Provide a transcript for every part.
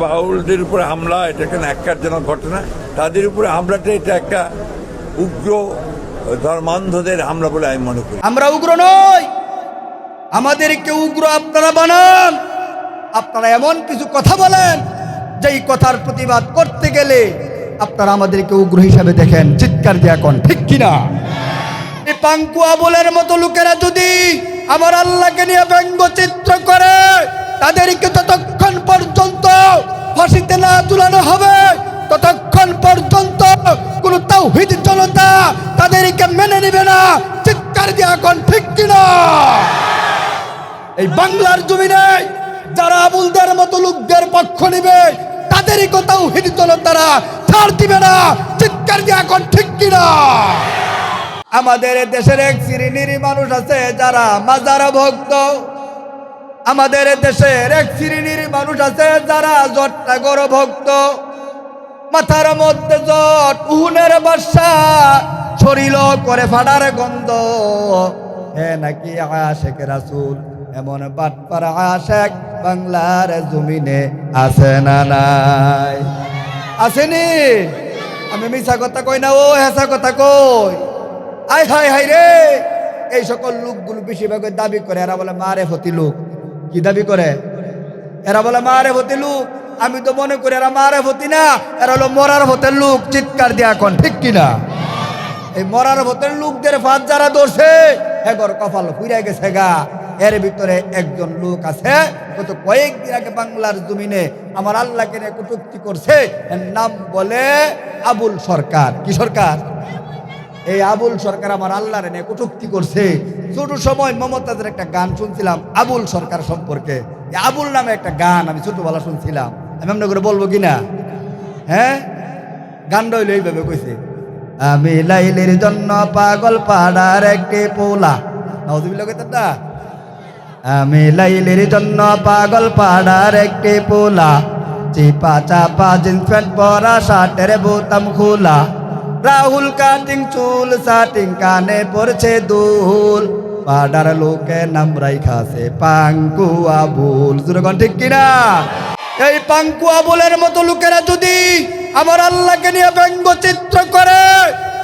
বাউলদের উপরে হামলা, এটা একটা ন্যাক্কারজনক ঘটনা। তাদের উপরে হামলাটা এটা একটা উগ্র ধর্মান্ধদের হামলা বলে আমি মনে করি। আমরা উগ্র নই। আমাদেরকে উগ্র আপনারা বানান। আপনারা এমন কিছু কথা বলেন, যেই কথার প্রতিবাদ করতে গেলে আপনারা আমাদেরকে উগ্র হিসাবে দেখেন। চিৎকার দিয়ে এখন ঠিক কিনা? এই পাঙ্কু আবুলের মতো লোকেরা যদি আমার আল্লাহকে নিয়ে ব্যঙ্গচিত্র করে, তাদেরকে ততক্ষণ পর্যন্ত ফাঁসিতে না তুলানো হবে। ততক্ষণ পর্যন্ত কোন তাওহিদ জনতা তাদেরকে মেনে নেবে না। চিৎকার দিয়ে এখন ঠিক কিনা? এই বাংলার জমিনে যারা আবুলদের মতো লোকদের পক্ষ নিবে, তাদেরই কোথাও হিদিতল তারা ছাড় দিবে না। চিৎকার দিয়ে এখন ঠিক কিনা? আমাদের দেশের এক শ্রেণির মানুষ আছে যারা মাজার ভক্ত। আমাদের দেশের এক শ্রেণির মানুষ আছে যারা জট্টাগর ভক্ত। মাথার মধ্যে জট, উহুনের বাসা শরীর করে ফাড়ার গন্ধ। হে নাকি আশেক রাসুল, এমন বাটপার আশেক বাংলার জমিনে আছে না নাই? আসেনি? আমি মিশা কথা কই না, ও হেসা কথা কই? আই হাই হাই রে! এই সকল লোকগুলো বেশিরভাগ দাবি করে, এরা বলে, মারে হতি লোক। কি দাবি করে? এরা বলে, মারে হতি লোক। আমি তো মনে করি এরা মারে হতি না, এরা হলো মরার হতের লোক, চিৎকার দিয়ে এখন, ঠিক কিনা এই মরার হতের লোকদের ফাঁদ যারা দোষে এগর কপাল ফুইরা গেছে গা। এর ভিতরে একজন লোক আছে গত কয়েকদিন আগে বাংলার জমিনে আমার আল্লাহকে নিয়ে কটুক্তি করছে, এর নাম বলে আবুল সরকার। কি সরকার? এই আবুল সরকার আমার আল্লাহর এনে কটুক্তি করছে। ছোট সময় মমতাজের একটা গান শুনছিলাম, আবুল সরকার সম্পর্কে। আবুল নামে একটা গান আমি ছোটবেলা শুনছিলাম। আমি এমনি করে বলব কিনা? হ্যাঁ? গানটা হইল এইভাবে কইছে, আমি লাইলের জন্য পাগল পাড়ার একটি পোলা। আমি লাইলের জন্য পাগল পাড়ার একটি পোলা। চিপা চাপা জিন্স প্যান্ট পরা শার্টের বোতাম খোলা। রাহুল কাটিং চুল সাটিং কানে পড়ছে দুল। পাড়ার লোকে নাম রাইখাছে পাঙ্কু আবুল সুরগণ ঠিক কিনা? এই পাঙ্কু আবুলের মতো লোকেরা যদি আমার আল্লাহকে নিয়ে ব্যঙ্গচিত্র করে,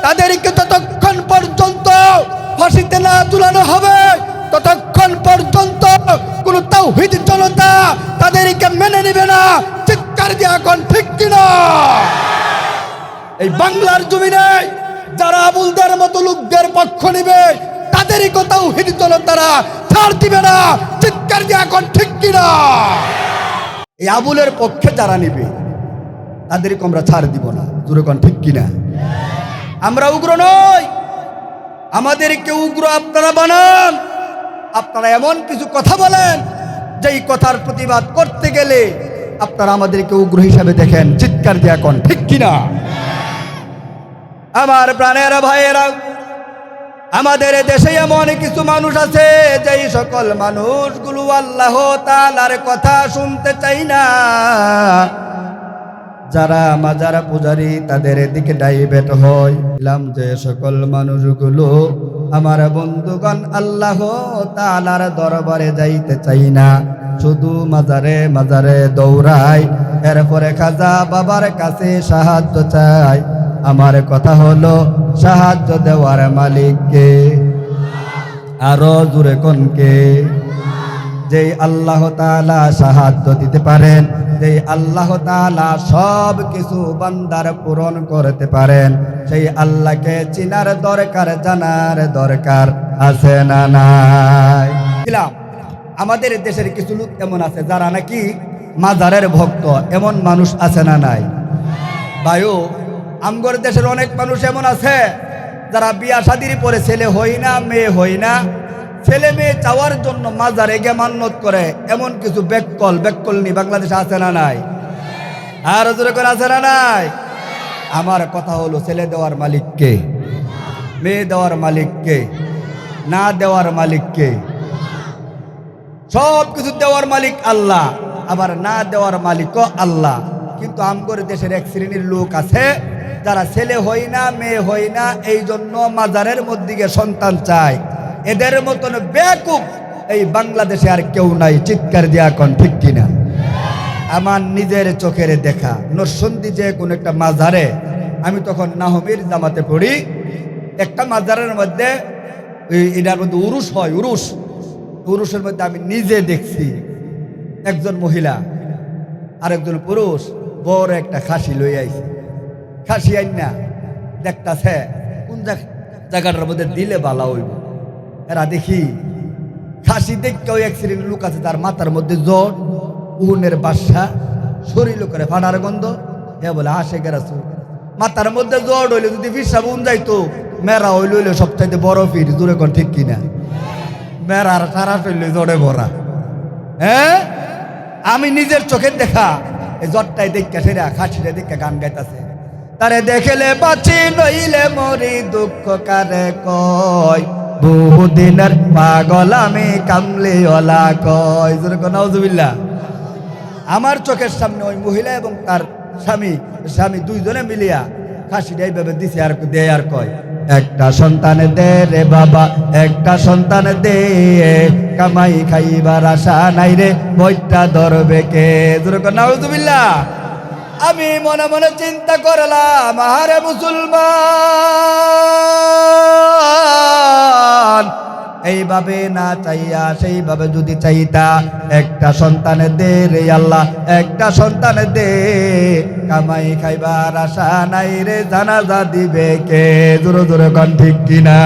তাদেরকে ততক্ষণ পর্যন্ত ফাঁসিতে না তুলানো হবে। ততক্ষণ পর্যন্ত কোন তাওহিদ জনতা তাদেরকে মেনে নেবে না। চিৎকার দিয়ে এখন ঠিক কিনা? এই বাংলার জমিনে যারা আবুলদের মতো লোকদের পক্ষ নিবে তাদেরই কোথাও হিদিত তারা। ছাড় দিবে না। চিৎকার দিয়ে এখন ঠিক কিনা? এই আবুলের পক্ষে যারা নিবে, তাদেরকে আমরা ছাড় দিব না। দুরকম ঠিক কিনা? আমরা উগ্র নই। আমাদেরকে উগ্র আপনারা বানান। আপনারা এমন কিছু কথা বলেন, যেই কথার প্রতিবাদ করতে গেলে আপনারা আমাদেরকে উগ্র হিসাবে দেখেন। চিৎকার দিয়ে এখন ঠিক কিনা? আমার প্রাণের, ভাইয়েরা আমাদের দেশে এমন কিছু মানুষ আছে, যেই সকল মানুষগুলো আল্লাহ তালার কথা শুনতে চাই না। যারা মাজারা পূজারি, তাদের দিকে ডাইভেট হয়। যে, সকল মানুষগুলো আমার বন্ধুগণ আল্লাহ তালার দরবারে যাইতে চাই না। শুধু মাজারে মাজারে দৌড়ায়। এরপরে খাজা বাবার কাছে সাহায্য চাই আমার কথা হলো সাহায্য দেওয়ার মালিককে। আরও জুড়ে কোনকে যেই আল্লাহ তালা সাহায্য দিতে পারেন, যেই আল্লাহ তালা সব কিছু বান্দার পূরণ করতে পারেন, সেই আল্লাহকে চিনার দরকার, জানার দরকার আছে না নাই? আমাদের দেশের কিছু লোক এমন আছে, যারা নাকি মাজারের ভক্ত, এমন মানুষ আছে না নাই? বায়ু আমগর দেশের অনেক মানুষ এমন আছে, যারা বিয়া শাদির পরে ছেলে হই না, মেয়ে হই না। ছেলে মেয়ে চাওয়ার জন্য মাজারে গিয়ে মান্যত করে, এমন কিছু বেককল নি বাংলাদেশে আছে না নাই? আর জোরে করে আছে না নাই? আমার কথা হলো ছেলে দেওয়ার মালিককে, মেয়ে দেওয়ার মালিককে, না দেওয়ার মালিককে। সব কিছু দেওয়ার মালিক আল্লাহ, আবার না দেওয়ার মালিকও আল্লাহ। কিন্তু আমগর দেশের এক শ্রেণির লোক আছে, যারা ছেলে হই না, মেয়ে হই না, এই জন্য মাজারের মধ্যে সন্তান চায়। এদের মতন বেকুব এই বাংলাদেশে আর কেউ নাই, চিৎকার দিয়া এখন ঠিক কিনা? আমার নিজের চোখের দেখা, নরসন্দি যে কোন একটা মাজারে, আমি তখন নাহমির জামাতে পড়ি, একটা মাজারের মধ্যে এটার মধ্যে উরুস হয় উরুস উরুসের মধ্যে আমি নিজে দেখছি, একজন মহিলা, আরেকজন পুরুষ। বড় একটা খাসি লই আইছে। খাসি আইন না, দেখতাছে, কোন জায়গা- জায়গাটার মধ্যে দিলে বালা হইব। এরা দেখি, খাসি দেখতে ওই এক শ্রেণির লোক আছে, তার মাথার মধ্যে জ্বর উনের বাসা, শরীর করে ফাটার গন্ধ। এ বলে, আসে গেরাছু মাথার মধ্যে জ্বর হইলে যদি পিসাব উন যাইতো, মেরা হইল হইলে সবচাইতে বড় ফির দূরে কর ঠিক কিনা? মেরার সারা ফেললে জ্বরে ভরা। হ্যাঁ? আমি নিজের চোখের দেখা জ্বরটাই দেখা সেরা খাসিটা দেখা গান গাইতাছে। তারে দেখেলে বাঁচি নইলে মরি দুঃখ কারে কয়? বহুদিনের পাগল আমি কামলে ওলা কয় আমার চোখের সামনে ওই মহিলা এবং তার স্বামী স্বামী দুইজনে মিলিয়া খাসিটা এইভাবে দিছে আর দেয় আর কয়। একটা সন্তান দে রে বাবা, একটা সন্তান দে। কামাই খাইবার আশা নাই রে, বইটা ধরবে কে? নাউজুবিল্লাহ। আমি মনে মনে চিন্তা করলাম, আহারে মুসলমান। এইভাবে না চাইয়া, সেইভাবে যদি চাইতা, একটা সন্তান দে রে আল্লাহ, একটা সন্তান দে। কামাই খাইবার আশা নাই রে, জানাজা দিবে কে? জোরে জোরে কন ঠিক কিনা?